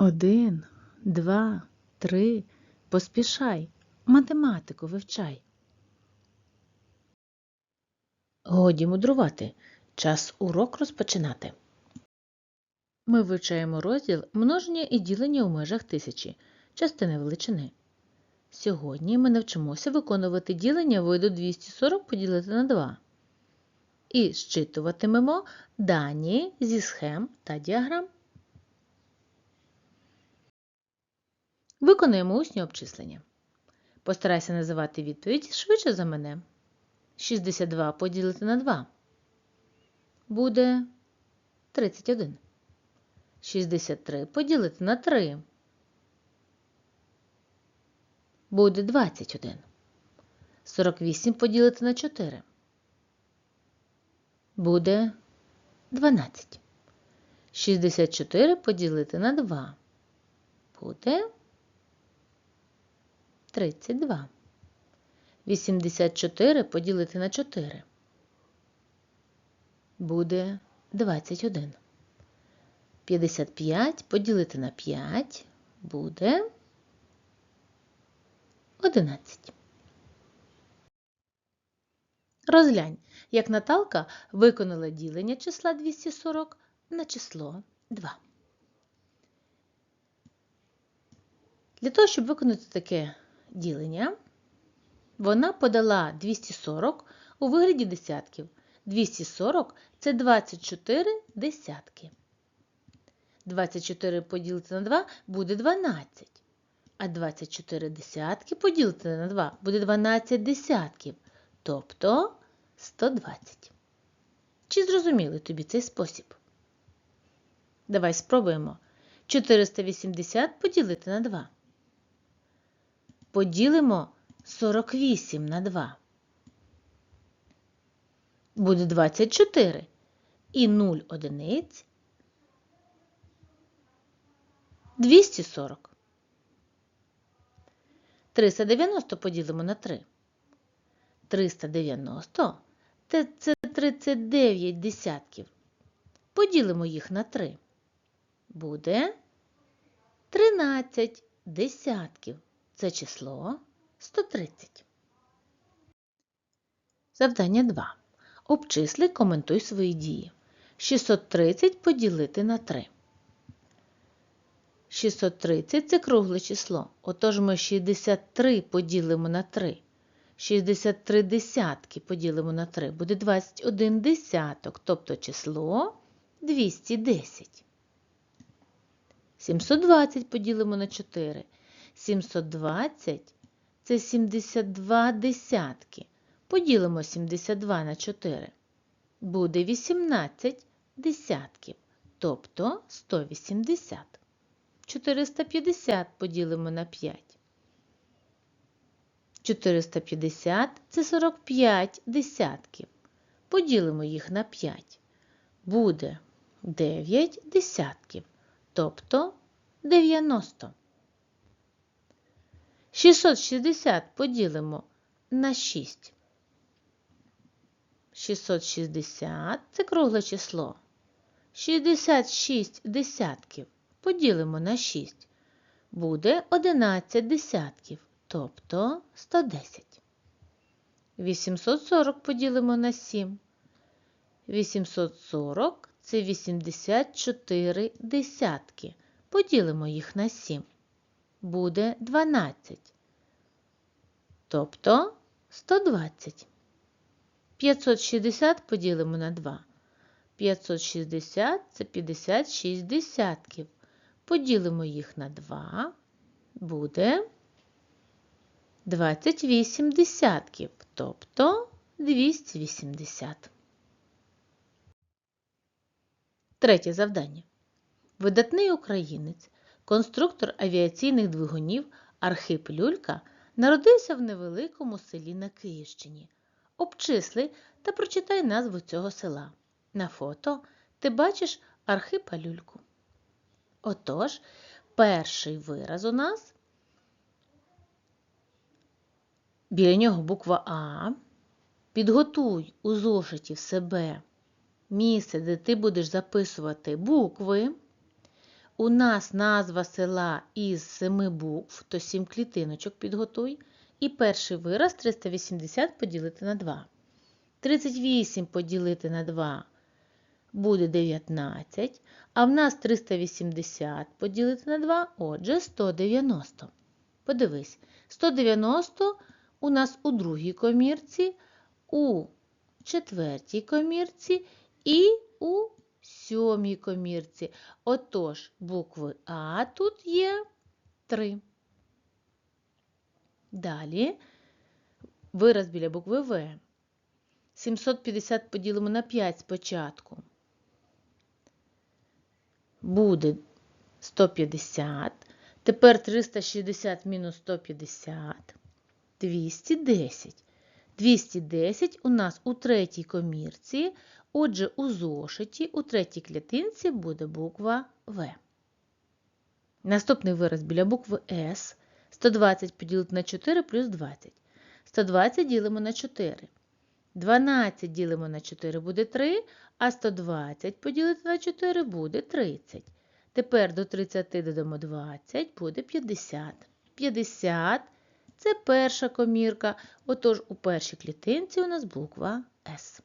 Один, два, три. Поспішай. Математику вивчай. Годі мудрувати. Час урок розпочинати. Ми вивчаємо розділ множення і ділення у межах тисячі, частини величини. Сьогодні ми навчимося виконувати ділення виду 240 поділити на 2 і зчитуватимемо дані зі схем та діаграм. Виконуємо усні обчислення. Постарайся називати відповідь швидше за мене. 62 поділити на 2 буде 31. 63 поділити на 3 буде 21. 48 поділити на 4 буде 12. 64 поділити на 2 буде 32. 84 поділити на 4 буде 21. 55 поділити на 5 буде 11. Розглянь, як Наталка виконала ділення числа 240 на число 2. Для того, щоб виконати таке ділення, вона подала 240 у вигляді десятків. 240 це 24 десятки. 24 поділити на 2 буде 12. А 24 десятки поділити на 2 буде 12 десятків, тобто 120. Чи зрозуміли тобі цей спосіб? Давай спробуємо. 480 поділити на 2. Поділимо 48 на 2. Буде 24. І 0 одиниць 240. 390 поділимо на 3. 390 це 39 десятків. Поділимо їх на 3. Буде 13 десятків. Це число 130. Завдання 2. Обчисли, коментуй свої дії. 630 поділити на 3. 630 це кругле число. Отож ми 63 поділимо на 3. 63 десятки поділимо на 3. Буде 21 десяток, тобто число 210. 720 поділимо на 4. 720 це 72 десятки. Поділимо 72 на 4. Буде 18 десятків, тобто 180. 450 поділимо на 5. 450 це 45 десятків. Поділимо їх на 5. Буде 9 десятків, тобто 90. 660 поділимо на 6. 660 це кругле число. 66 десятків поділимо на 6. Буде 11 десятків, тобто 110. 840 поділимо на 7. 840 це 84 десятки. Поділимо їх на 7. Буде 12. Тобто 120. 560 поділимо на 2. 560 це 56 десятків. Поділимо їх на 2. Буде 28 десятків, тобто 280. Третє завдання. Видатний українець, конструктор авіаційних двигунів Архип Люлька народився в невеликому селі на Київщині. Обчисли та прочитай назву цього села. На фото ти бачиш Архипа Люльку. Отож, перший вираз у нас біля нього буква А. Підготуй у зошиті в себе місце, де ти будеш записувати букви. У нас назва села із семи букв, то сім клітиночок підготуй. І перший вираз 380 поділити на 2. 38 поділити на 2 буде 19, а в нас 380 поділити на 2, отже 190. Подивись, 190 у нас у другій комірці, у четвертій комірці і у сьомій комірці. Отож, букви А тут є 3. Далі вираз біля букви В. 750 поділимо на 5 спочатку. Буде 150. Тепер 360 мінус 150. 210. 210 у нас у третій комірці. Отже, у зошиті у третій клітинці буде буква В. Наступний вираз біля букви С. 120 поділити на 4 плюс 20. 120 ділимо на 4. 12 ділимо на 4 буде 3, а 120 поділити на 4 буде 30. Тепер до 30 додамо 20, буде 50. 50 це перша комірка, отож у першій клітинці у нас буква С.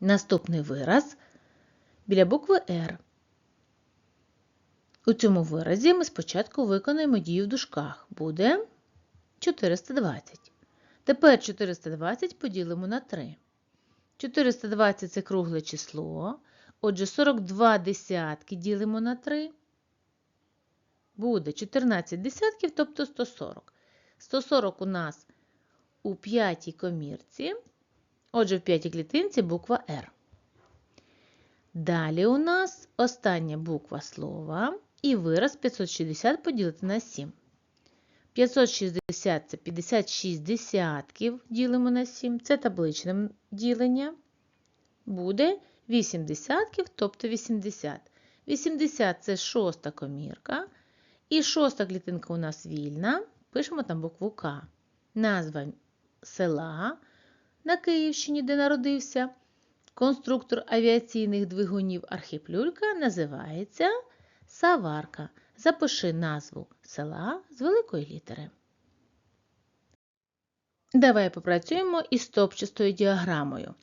Наступний вираз біля букви Р. У цьому виразі ми спочатку виконаємо дію в дужках. Буде 420. Тепер 420 поділимо на 3. 420 це кругле число. Отже, 42 десятки ділимо на 3. Буде 14 десятків, тобто 140. 140 у нас у п'ятій комірці. Отже, в п'ятій клітинці буква Р. Далі у нас остання буква слова і вираз 560 поділити на 7. 560 це 56 десятків ділимо на 7. Це табличне ділення. Буде 8 десятків, тобто 80. 80 це шоста комірка. І шоста клітинка у нас вільна. Пишемо там букву К. Назва села на Київщині, де народився. Конструктор авіаційних двигунів Архип Люлька називається Саварка. Запиши назву села з великої літери. Давай попрацюємо із стопчастою діаграмою,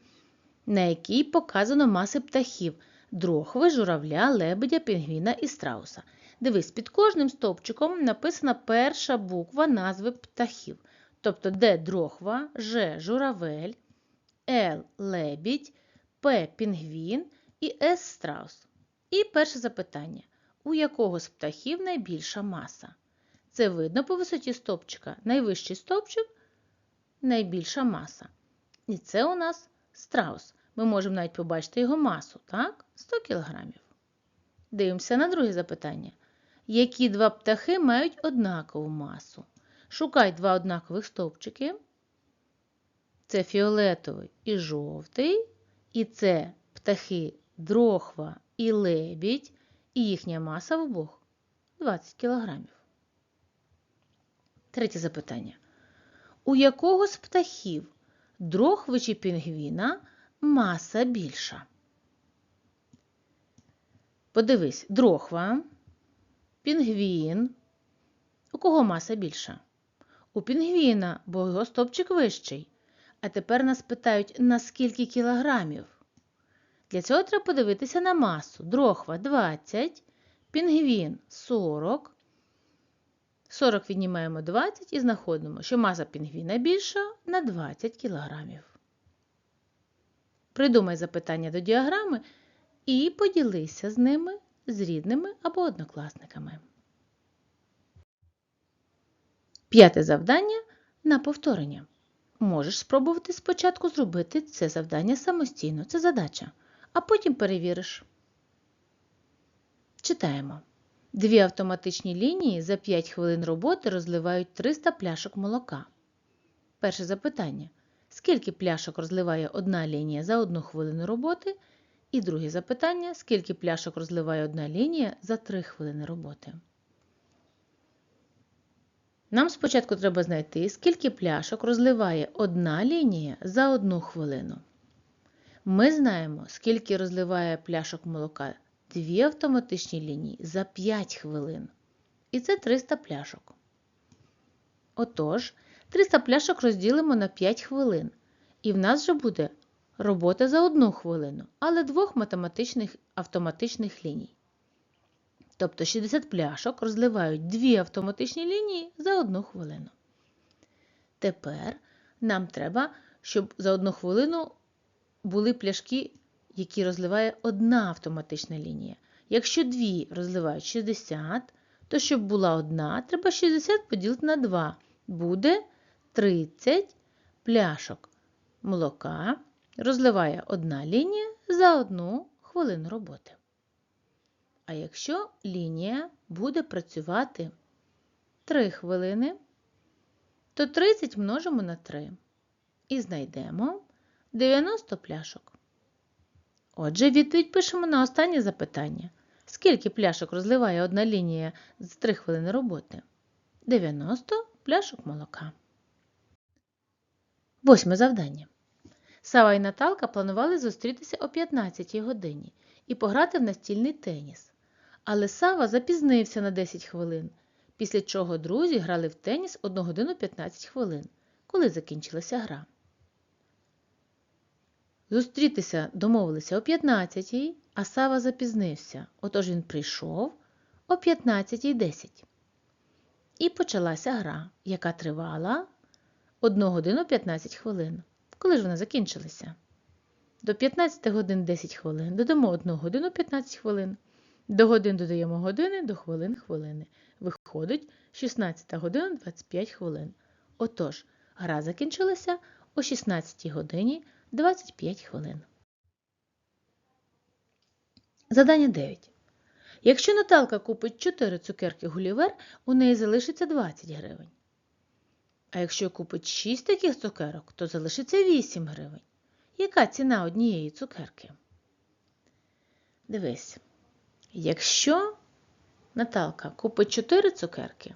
на якій показано маси птахів дрохви, журавля, лебедя, пінгвіна і страуса. Дивись, під кожним стовпчиком написана перша буква назви птахів. Тобто Д дрохва, Ж журавель, Л лебідь, П пінгвін і С страус. І перше запитання. У якого з птахів найбільша маса? Це видно по висоті стовпчика. Найвищий стовпчик найбільша маса. І це у нас страус. Ми можемо навіть побачити його масу, так? 100 кг. Дивимося на друге запитання. Які два птахи мають однакову масу? Шукай два однакових стовпчики. Це фіолетовий і жовтий. І це птахи дрохва і лебідь. І їхня маса в обох 20 кг. Третє запитання. У якого з птахів дрохви чи пінгвіна маса більша? Подивись, дрохва, пінгвін. У кого маса більша? У пінгвіна, бо його стопчик вищий. А тепер нас питають, на скільки кілограмів? Для цього треба подивитися на масу. Дрохва 20, пінгвін 40. 40 віднімаємо 20 і знаходимо, що маса пінгвіна більша на 20 кг. Придумай запитання до діаграми і поділися з ними з рідними або однокласниками. П'яте завдання на повторення. Можеш спробувати спочатку зробити це завдання самостійно. Це задача а потім перевіриш. Читаємо. Дві автоматичні лінії за 5 хвилин роботи розливають 300 пляшок молока. Перше запитання. Скільки пляшок розливає одна лінія за одну хвилину роботи? І друге запитання, скільки пляшок розливає одна лінія за 3 хвилини роботи. Нам спочатку треба знайти, скільки пляшок розливає одна лінія за одну хвилину. Ми знаємо, скільки розливає пляшок молока дві автоматичні лінії за 5 хвилин. І це 300 пляшок. Отож, 300 пляшок розділимо на 5 хвилин. І в нас вже буде робота за 1 хвилину, але двох математичних автоматичних ліній. Тобто 60 пляшок розливають дві автоматичні лінії за 1 хвилину. Тепер нам треба, щоб за 1 хвилину були пляшки, які розливає одна автоматична лінія. Якщо дві розливають 60, то щоб була одна, треба 60 поділити на 2. Буде 30 пляшок молока розливає одна лінія за одну хвилину роботи. А якщо лінія буде працювати 3 хвилини, то 30 множимо на 3 і знайдемо 90 пляшок. Отже, відповідь пишемо на останнє запитання. Скільки пляшок розливає одна лінія за 3 хвилини роботи? 90 пляшок молока. Восьме завдання. Сава і Наталка планували зустрітися о 15 годині і пограти в настільний теніс. Але Сава запізнився на 10 хвилин, після чого друзі грали в теніс 1 годину 15 хвилин, коли закінчилася гра. Зустрітися домовилися о 15 а Сава запізнився. Отож він прийшов о 15.10. І почалася гра, яка тривала 1 годину 15 хвилин. Коли ж вона закінчилася? До 15 годин 10 хвилин. Додамо 1 годину 15 хвилин. До годин додаємо години, до хвилин хвилини. Виходить 16 година 25 хвилин. Отож, гра закінчилася о 16 годині 25 хвилин. Задання 9. Якщо Наталка купить 4 цукерки Гулівер, у неї залишиться 20 гривень. А якщо купить 6 таких цукерок, то залишиться 8 гривень. Яка ціна однієї цукерки? Дивись, якщо Наталка купить 4 цукерки,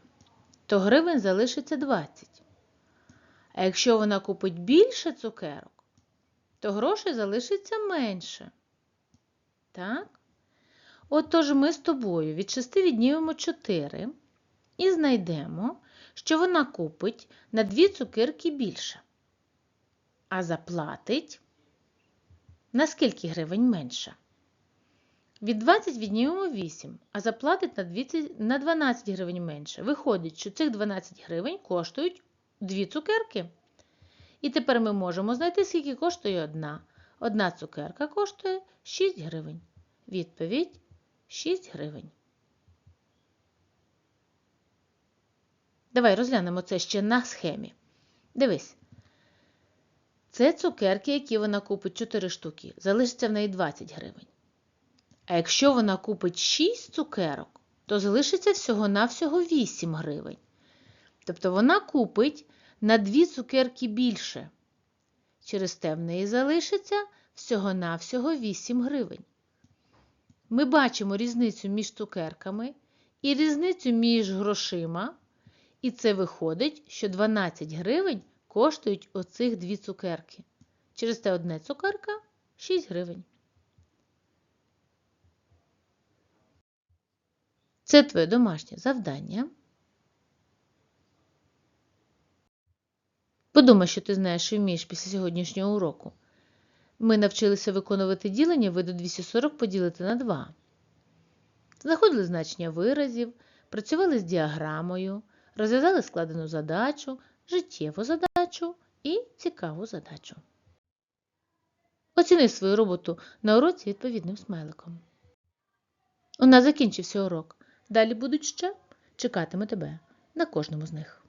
то гривень залишиться 20. А якщо вона купить більше цукерок, то грошей залишиться менше. Так? Отож ми з тобою від 6 віднімемо 4 і знайдемо, що вона купить на 2 цукерки більше, а заплатить на скільки гривень менше? Від 20 віднімемо 8, а заплатить на 20, на 12 гривень менше. Виходить, що цих 12 гривень коштують 2 цукерки. І тепер ми можемо знайти, скільки коштує одна. Одна цукерка коштує 6 гривень. Відповідь 6 гривень. Давай розглянемо це ще на схемі. Дивись. Це цукерки, які вона купить 4 штуки. Залишиться в неї 20 гривень. А якщо вона купить 6 цукерок, то залишиться всього-навсього 8 гривень. Тобто вона купить на 2 цукерки більше. Через те в неї залишиться всього-навсього 8 гривень. Ми бачимо різницю між цукерками і різницю між грошима. І це виходить, що 12 гривень коштують оцих дві цукерки. Через те одне цукерка 6 гривень. Це твоє домашнє завдання. Подумай, що ти знаєш і вмієш після сьогоднішнього уроку. Ми навчилися виконувати ділення виду 240 поділити на 2. Знаходили значення виразів, працювали з діаграмою, розв'язали складену задачу, життєву задачу і цікаву задачу. Оціни свою роботу на уроці відповідним смайликом. У нас закінчився урок. Далі будуть ще чекатиме тебе на кожному з них.